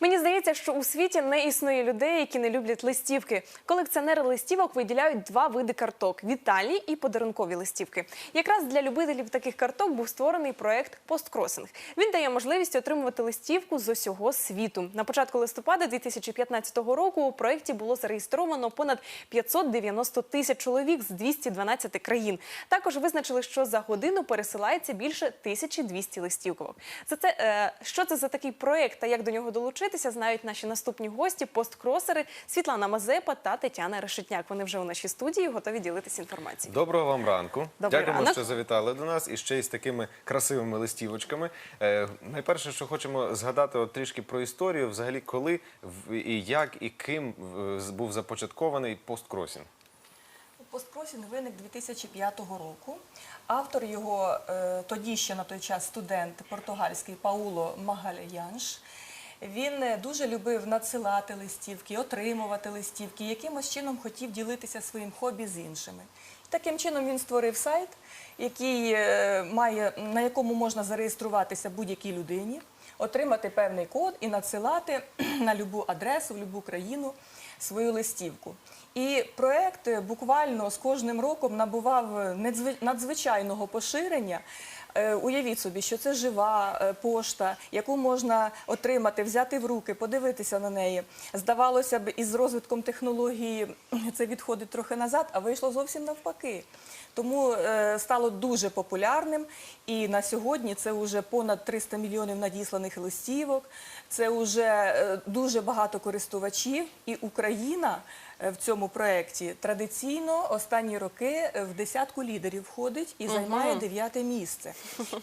Мені здається, що у світі не існує людей, які не люблять листівки. Колекціонери листівок виділяють два види карток: вітальні і подарункові листівки. Якраз для любителів таких карток був створений проект Посткросинг. Він дає можливість отримувати листівку з усього світу. На початку листопада 2015 року у проєкті було зареєстровано понад 590 тисяч чоловік з 212 країн. Також визначили, що за годину пересилається більше 1200 листівок. За це е, що це за такий проект та як до нього долучитися, знають наші наступні гості, посткросери Світлана Мазепа та Тетяна Решетняк. Вони вже у нашій студії готові ділитися інформацією. Доброго вам ранку. Добрий Дякуємо, ранок. що завітали до нас і ще й з такими красивими листівочками. Е, найперше, що хочемо згадати от трішки про історію, взагалі, коли в- і як і ким е, з- був започаткований посткросінг. Посткросінг виник 2005 року. Автор його е, тоді ще на той час студент португальський Пауло Магалянш. Він е, дуже любив надсилати листівки, отримувати листівки, якимось чином хотів ділитися своїм хобі з іншими. Таким чином він створив сайт, який е, має, на якому можна зареєструватися будь-якій людині, отримати певний код і надсилати на любу адресу, в любу країну свою листівку. І проект е, буквально з кожним роком набував надзвичайного поширення. Е, Уявіть собі, що це жива е, пошта, яку можна отримати, взяти в руки, подивитися на неї. Здавалося б, із розвитком технології це відходить трохи назад, а вийшло зовсім навпаки. Тому е, стало дуже популярним. І на сьогодні це вже понад 300 мільйонів надісланих листівок. Це вже дуже багато користувачів. І Україна в цьому проєкті. Традиційно останні роки е, в десятку лідерів входить і займає дев'яте місце.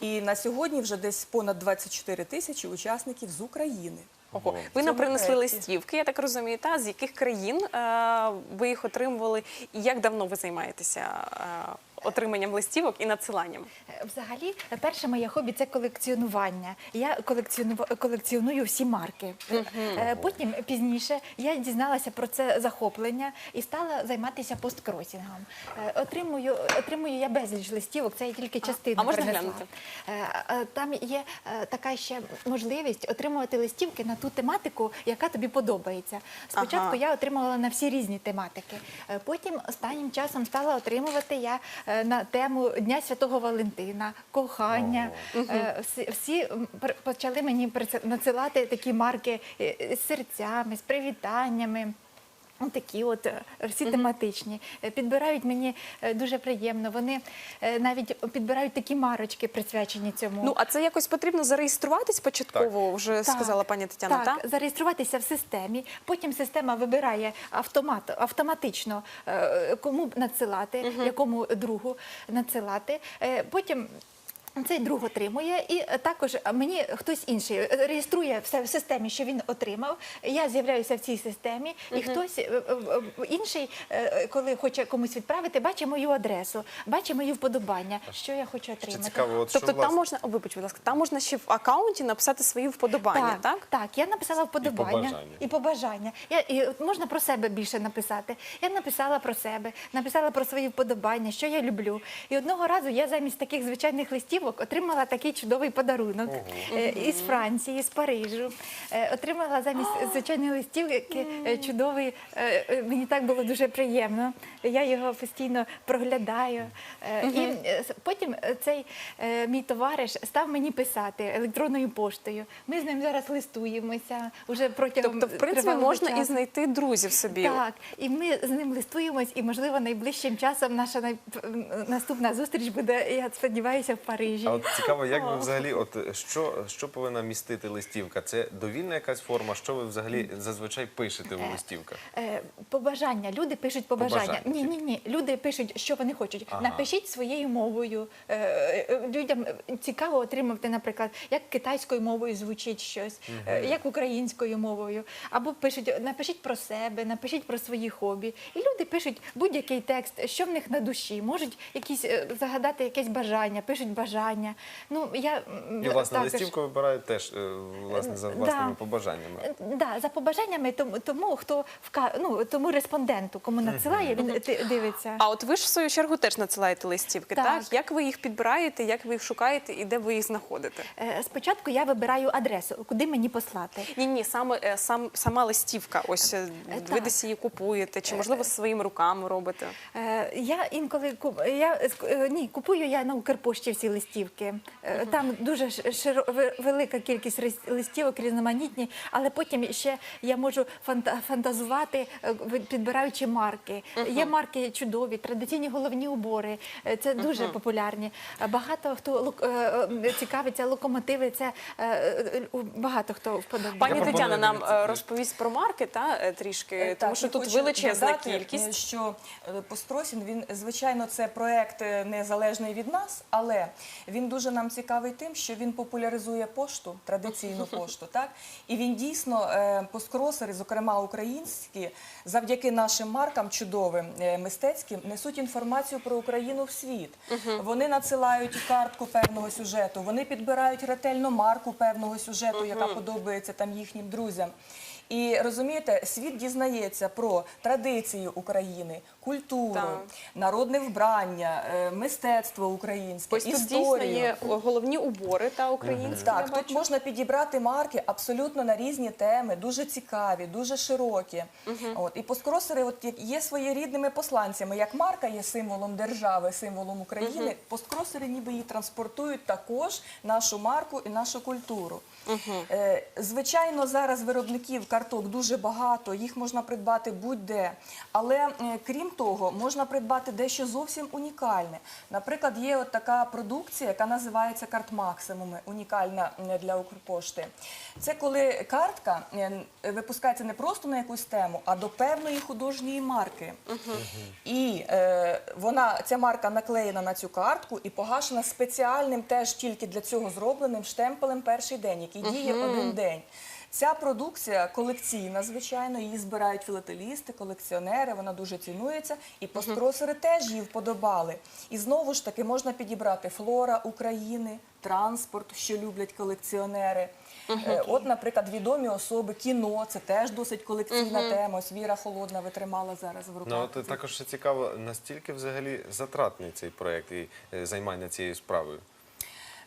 І на сьогодні вже десь понад 24 тисячі учасників з України. Ого, ви нам принесли листівки, я так розумію, та з яких країн е, ви їх отримували, і як давно ви займаєтеся е, отриманням листівок і надсиланням? Е, Взагалі, перше моє хобі це колекціонування. Я колекціону- колекціоную всі марки. Е, Потім пізніше я дізналася про це захоплення і стала займатися посткросінгом. Е, Отримую, отримую я безліч листівок, це я тільки частину а можна принесла. глянути? Там є така ще можливість отримувати листівки на ту тематику, яка тобі подобається. Спочатку Ага. я отримувала на всі різні тематики. Потім останнім часом стала отримувати я на тему Дня Святого Валентина, кохання. Е, Всі, почали мені надсилати такі марки е, з серцями, з привітаннями. Такі от е, всі тематичні. Е, Підбирають мені е, дуже приємно. Вони навіть підбирають такі марочки, присвячені цьому. Ну а це якось потрібно зареєструватись початково, вже Так, сказала пані Тетяна. Так, та? зареєструватися в системі. Потім система вибирає автомат, автоматично, кому надсилати, якому другу надсилати. Потім. Цей друг отримує, і е, також мені хтось інший е, реєструє все в системі, що він отримав. Я з'являюся в цій системі, і хтось е, е, е, інший, е, коли хоче комусь відправити, бачить мою адресу, бачить мої вподобання, що я хочу отримати. цікаво, от Тобто що там власне... можна, будь ласка, там можна ще в акаунті написати свої вподобання, так? так? Так, я написала вподобання побажання. і побажання. Я, і от можна про себе більше написати. Я написала про себе, написала про свої вподобання, що я люблю. І одного разу я замість таких звичайних листівок отримала такий чудовий подарунок е, із Франції, з Парижу. Е, Отримала замість звичайної листівки е, чудовий. Мені так було дуже приємно. Я його постійно проглядаю. І потім цей мій товариш став мені писати електронною поштою. Ми з ним зараз листуємося уже протягом Тобто, в принципі, можна і знайти друзів собі. Так, і ми з ним листуємось, і можливо найближчим часом наша наступна зустріч буде, я сподіваюся, в Парижі. А от цікаво, як ви взагалі, от що, що повинна містити листівка? Це довільна якась форма? Що ви взагалі зазвичай пишете в листівках? Е, Побажання. Люди пишуть побажання. Побажання Ні, ні, ні. Люди пишуть, що вони хочуть. Ага. Напишіть своєю мовою. Е, е, Людям цікаво отримати, наприклад, як китайською мовою звучить щось, е, як українською мовою. Або пишуть, напишіть про себе, напишіть про свої хобі. І люди пишуть будь-який текст, що в них на душі. Можуть якісь е, загадати якесь бажання, пишуть бажання. Побажання. Ну, я, І власне також- листівку вибирають теж е, власне за Да. побажаннями. Да, за побажаннями тому, тому хто вка... ну, тому респонденту, кому надсилає, він дивиться. А от ви ж в свою чергу теж надсилаєте листівки, так? Так. Як ви їх підбираєте, як ви їх шукаєте і де ви їх знаходите? Е, Спочатку я вибираю адресу, куди мені послати. Ні, ні, саме е, сам сама листівка. Ось е, ви десь її купуєте, чи можливо своїми руками робите? Я інколи я ні, купую я на Укрпошті всі листівки. Е, Там дуже широ... велика кількість листівок, різноманітні, але потім ще я можу фанта... фантазувати, е, підбираючи марки. Є марки чудові, традиційні головні убори. Е, Це дуже популярні. Багато хто е, цікавиться локомотиви. Це багато хто вподобає. Пані Тетяна нам розповість про марки та трішки, тому що тут величезна додати, кількість. Що Постросін, він звичайно це проект незалежний від нас, але він дуже нам цікавий тим, що він популяризує пошту, традиційну пошту, так і він дійсно е, посткросери, зокрема українські, завдяки нашим маркам чудовим е, мистецьким, несуть інформацію про Україну в світ. Вони надсилають картку певного сюжету, вони підбирають ретельно марку певного сюжету, яка подобається там їхнім друзям. І розумієте, світ дізнається про традиції України, культуру, Так. народне вбрання, е, мистецтво українське, Ось тут дійсно історію. є головні убори та українські. Так, я тут бачу. можна підібрати марки абсолютно на різні теми, дуже цікаві, дуже широкі. От і посткросери, от як є своєрідними посланцями. Як марка є символом держави, символом України, посткросери ніби її транспортують також нашу марку і нашу культуру. Е, Звичайно, зараз виробників карток дуже багато, їх можна придбати будь-де. Але е, крім того, можна придбати дещо зовсім унікальне. Наприклад, є от така продукція, яка називається карт максимуми, унікальна е, для Укрпошти. Це коли картка е, випускається не просто на якусь тему, а до певної художньої марки. І е, вона, ця марка наклеєна на цю картку і погашена спеціальним, теж тільки для цього зробленим штемпелем перший день, який діє один день. Ця продукція колекційна, звичайно, її збирають філателісти, колекціонери, вона дуже цінується, і посткросери теж її вподобали. І знову ж таки можна підібрати флора України, транспорт, що люблять колекціонери. Е, От, наприклад, відомі особи, кіно це теж досить колекційна тема. Ось Віра Холодна витримала зараз в руках. Ну от також цікаво, настільки взагалі затратний цей проект і е, займання цією справою.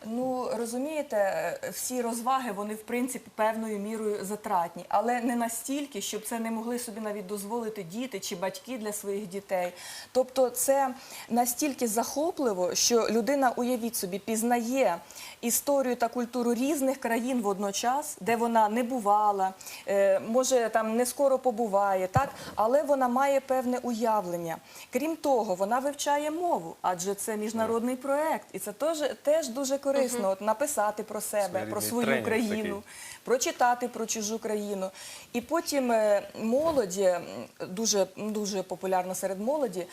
Ну розумієте, е, всі розваги вони в принципі певною мірою затратні, але не настільки, щоб це не могли собі навіть дозволити діти чи батьки для своїх дітей. Тобто, це настільки захопливо, що людина, уявіть собі, пізнає історію та культуру різних країн водночас, де вона не бувала, е, може там не скоро побуває, так але вона має певне уявлення. Крім того, вона вивчає мову, адже це міжнародний проект, і це теж, дуже корисно. От написати про себе, Своєрідний про свою тренінг країну такий. прочитати про чужу країну. І потім е, молоді, дуже, дуже популярно серед молоді,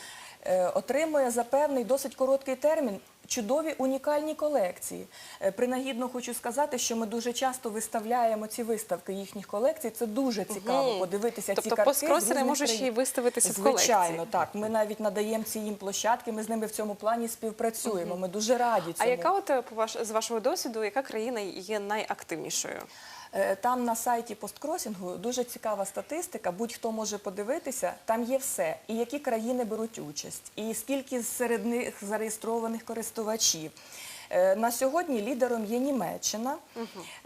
е, отримує за певний досить короткий термін. Чудові унікальні колекції. Е, Принагідно хочу сказати, що ми дуже часто виставляємо ці виставки їхніх колекцій. Це дуже цікаво подивитися ці Тобто картки. з посткросери різних ще й виставитися в колекції. Звичайно, так. Ми навіть надаємо ці їм площадки. Ми з ними в цьому плані співпрацюємо. Ми дуже раді А яка от е, з вашого досвіду, яка країна є найактивнішою? Е, Там на сайті посткросінгу дуже цікава статистика. Будь-хто може подивитися, там є все. І які країни беруть участь, і скільки серед них зареєстрованих користувачів. Е, На сьогодні лідером є Німеччина,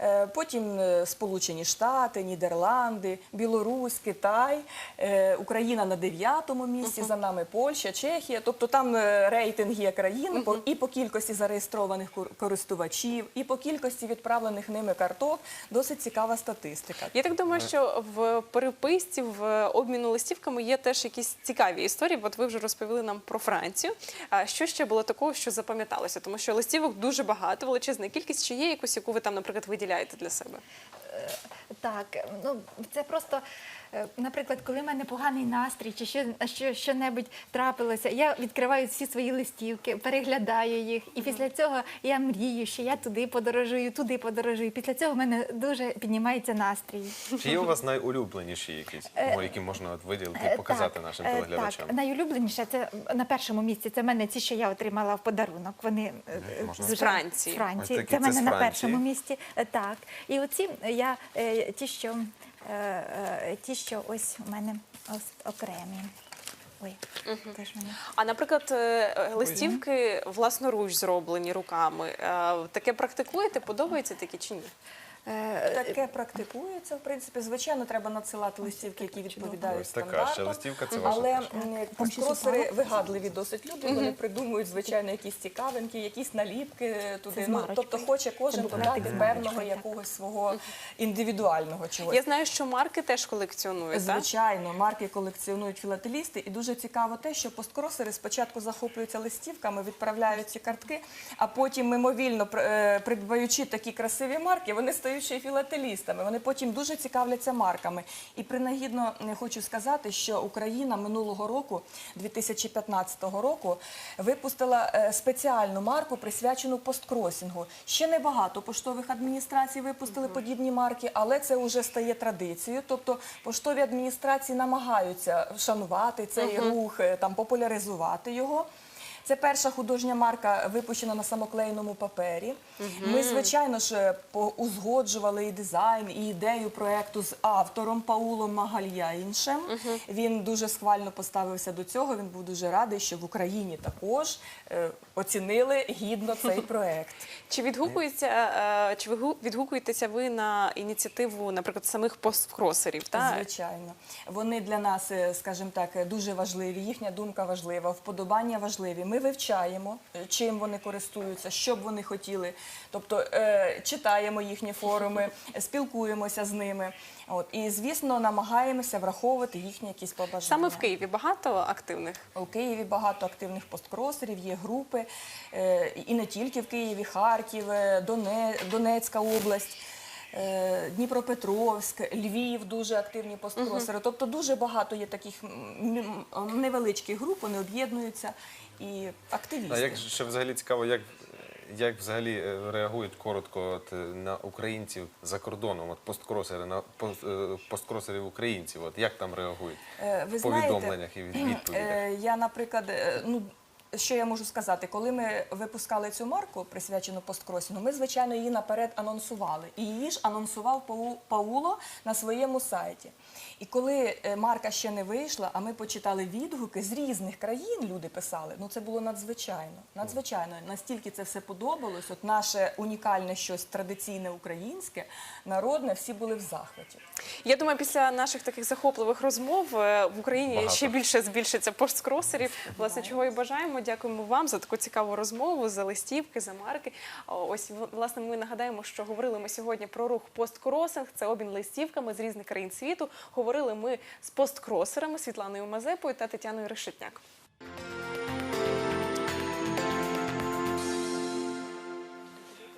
е, потім е, Сполучені Штати, Нідерланди, Білорусь, Китай, е, Україна на дев'ятому місці, за нами Польща, Чехія. Тобто там е, рейтинг є країн і по кількості зареєстрованих кор- користувачів, і по кількості відправлених ними карток. Досить цікава статистика. Я так думаю, що в переписці, в обміну листівками є теж якісь цікаві історії. От ви вже розповіли нам про Францію. А що ще було такого, що запам'яталося? Тому що листівок дуже багато, величезна кількість. Чи є якусь, яку ви там, наприклад, виділяєте для себе? Так, ну це просто, е, наприклад, коли в мене поганий настрій чи що, що, що-небудь трапилося, я відкриваю всі свої листівки, переглядаю їх, і після цього я мрію, що я туди подорожую, туди подорожую. Після цього в мене дуже піднімається настрій. Чи є у вас найулюбленіші якісь, Е, ну, які можна от виділити Е, і показати так, нашим е, телеглядачам? Так, найулюбленіше це на першому місці. Це в мене ті, що я отримала в подарунок. Вони е, Можна З Франції. Франції. Ось такі, це в мене на першому місці. Е, Так. І оці я е, ті, що е, е, ті, що ось у мене ось окремі. Ой, теж мене. А наприклад, листівки власноруч зроблені руками. Таке практикуєте? Подобається такі чи ні? Е, Таке практикується, в принципі. Звичайно, треба надсилати листівки, які відповідають Ось така стандартам. листівка, це ваша Але м, Там посткросери упало? вигадливі досить люди. Вони придумують, звичайно, якісь цікавинки, якісь наліпки туди. з Ну, марочкою. тобто хоче кожен Це додати з певного марочкою, так. якогось свого індивідуального чогось. Я знаю, що марки теж колекціонують, так? Звичайно, марки колекціонують філателісти, і дуже цікаво те, що посткросери спочатку захоплюються листівками, відправляють ці картки, а потім мимовільно пр- е, придбаючи такі красиві марки, вони стають ще й філателістами. Вони потім дуже цікавляться марками. І принагідно хочу сказати, що Україна минулого року, 2015 року, випустила е, спеціальну марку, присвячену посткросінгу. Ще небагато поштових адміністрацій випустили подібні марки, але це вже стає традицією. Тобто поштові адміністрації намагаються вшанувати цей рух, е, там популяризувати його. Це перша художня марка, випущена на самоклеєному папері. Ми, звичайно ж, е, узгоджували і дизайн, і ідею проекту з автором Паулом Магальяїншем. Він дуже схвально поставився до цього. Він був дуже радий, що в Україні також е, оцінили гідно цей проект. Чи відгукується, е, чи вигу- відгукуєтеся ви на ініціативу, наприклад, самих посткросерів? Звичайно, вони для нас, е, скажімо так, е, дуже важливі. Їхня думка важлива, вподобання важливі. Ми вивчаємо, е, чим вони користуються, що б вони хотіли. Тобто е, читаємо їхні форуми, спілкуємося з ними. От і звісно, намагаємося враховувати їхні якісь побажання. Саме в Києві багато активних. У Києві багато активних посткросерів, є групи, е, і не тільки в Києві, Харків, Донецька область. Дніпропетровськ, Львів дуже активні посткросери. Тобто дуже багато є таких невеличких груп, вони об'єднуються і активісти. А як ще взагалі цікаво, як, як взагалі е, реагують коротко от, е, на українців за кордоном, от посткросери, на пост- е, посткросерів українців, от як там реагують Е, ви в знаєте, повідомленнях і від- відповідях? Е, Я, наприклад, ну. Що я можу сказати, коли ми випускали цю марку, присвячену посткросінгу, ми, звичайно, її наперед анонсували. І її ж анонсував Пауло на своєму сайті. І коли е, марка ще не вийшла, а ми почитали відгуки з різних країн, люди писали, ну це було надзвичайно. Надзвичайно. Настільки це все подобалось, от наше унікальне щось традиційне українське, народне, всі були в захваті. Я думаю, після наших таких захопливих розмов е, в Україні Багато. ще більше збільшиться посткросерів. Власне, чого і бажаємо. Дякуємо вам за таку цікаву розмову, за листівки, за марки. Ось власне ми нагадаємо, що говорили ми сьогодні про рух посткросинг. Це обмін листівками з різних країн світу. Говорили ми з посткросерами Світланою Мазепою та Тетяною Решетняк.